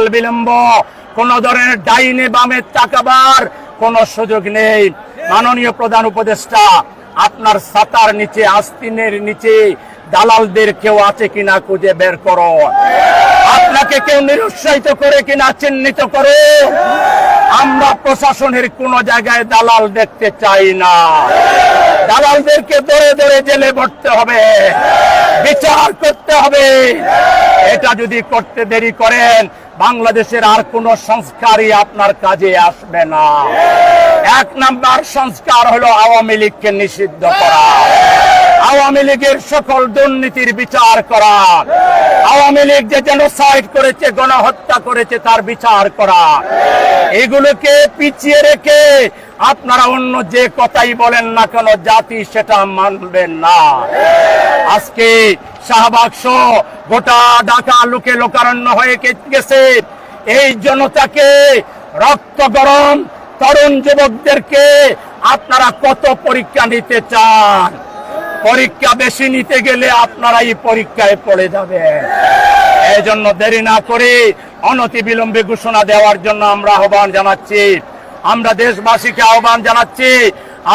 কাল বিলম্ব। কোন ধরনের ডাইনে বামে তাকাবার কোন সুযোগ নেই। মাননীয় প্রধান উপদেষ্টা, আপনার ছাতার নিচে, আস্তিনের নিচে দালালদের কেউ আছে কিনা খুঁজে বের করো। আপনাকে কেউ নিরুৎসাহিত করে কিনা চিহ্নিত করো। আমরা প্রশাসনের কোন জায়গায় দালাল দেখতে চাই না। দালালদেরকে ধরে ধরে জেলে ভরতে হবে। বিচার করতে হবে। এটা যদি করতে দেরি করেন, বাংলাদেশের আর কোন সংস্কারই আপনার কাজে আসবে না। এক নাম্বার সংস্কার হলো আওয়ামী লীগকে নিষিদ্ধ করা। আওয়ামী লীগের সকল দুর্নীতির বিচার করা। আওয়ামী লীগ যে জেনোসাইড করেছে, গণহত্যা করেছে, তার বিচার করা। এগুলোকে পিছিয়ে রেখে আপনারা অন্য যে কথাই বলেন না কেন, জাতি সেটা মানবেন না। আজকে শাহবাগ গোটা ঢাকা লোকে লোকারণ্য হয়ে গেছে। এই জনতাকে রক্ত গরম তরুণ যুবকদেরকে আপনারা কত পরীক্ষা নিতে চান? পরীক্ষা বেশি নিতে গেলে আপনারা এই পরীক্ষায় পড়ে যাবে এই জন্য দেরি না করে অনতি বিলম্বে ঘোষণা দেওয়ার জন্য আমরা আহ্বান জানাচ্ছি। আমরা দেশবাসীকে আহ্বান জানাচ্ছি,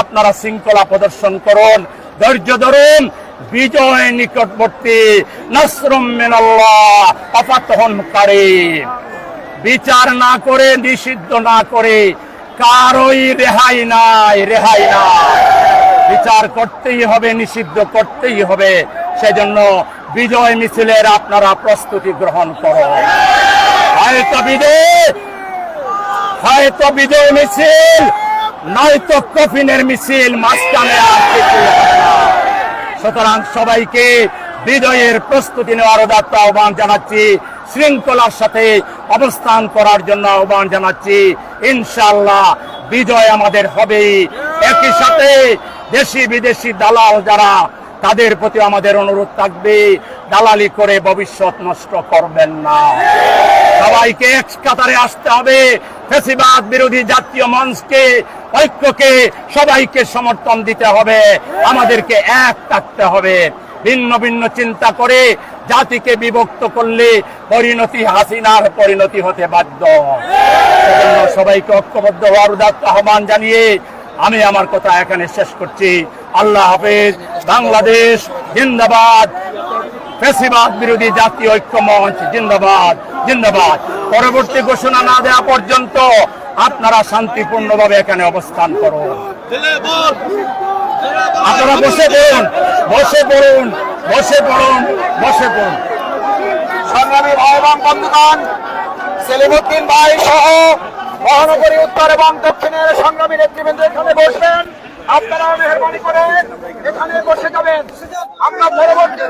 আপনারা শৃঙ্খলা প্রদর্শন করুন, ধৈর্য ধরুন, বিজয় নিকটবর্তী, নসরুম মিনাল্লাহ বিচার না করে, নিষিদ্ধ না করে, কারোই রেহাই নাই রেহাই নাই। বিচার করতেই হবে, নিষিদ্ধ করতেই হবে। সেজন্য বিজয় মিছিলের আপনারা প্রস্তুতি গ্রহণ করো। হয়তো বিজয় মিছিল, নয়তো কফিনের মিছিল, মাঝখানে। সুতরাং সবাইকে বিজয়ের প্রস্তুতি নেওয়ার উদাত্ত আহ্বান জানাচ্ছি। শৃঙ্খলার সাথে অবস্থান করার জন্য আহ্বান জানাচ্ছি। ইনশাল্লাহ বিজয় আমাদের হবেই। একই সাথে দেশি বিদেশি দালাল যারা, তাদের প্রতি আমাদের অনুরোধ থাকবে, দালালি করে ভবিষ্যৎ নষ্ট করবেন না। সবাইকে এক কাতারে আসতে হবে, ফেসিবাদ বিরোধী জাতীয় মঞ্চকে, ঐক্যকে সবাইকে সমর্থন দিতে হবে, আমাদেরকে এক থাকতে হবে। ভিন্ন ভিন্ন চিন্তা করে জাতিকে বিভক্ত করলে পরিণতি হাসিনার পরিণতি হতে বাধ্য। সবাইকে ঐক্যবদ্ধ হওয়ার আহ্বান জানিয়ে আমি আমার কথা এখানে শেষ করছি। আল্লাহ হাফেজ। বাংলাদেশ জিন্দাবাদ। ফেসিবাদ বিরোধী জাতীয় ঐক্য মঞ্চ জিন্দাবাদ জিন্দাবাদ। পরবর্তী ঘোষণা না দেওয়া পর্যন্ত আপনারা শান্তিপূর্ণভাবে এখানে অবস্থান করুন। আপনারা বসে পড়ুন বসে পড়ুন বসে পড়ুন বসে পড়ুন। সংগ্রামী ভাই এবং বন্ধুগণ, সেলিমুদ্দিন ভাই সহ মহানগরী উত্তর এবং দক্ষিণের সংগ্রামী নেতৃবৃন্দ এখানে বসবেন। আপনারা মেহরবানি করে এখানে বসে যাবেন। আমরা পরবর্তী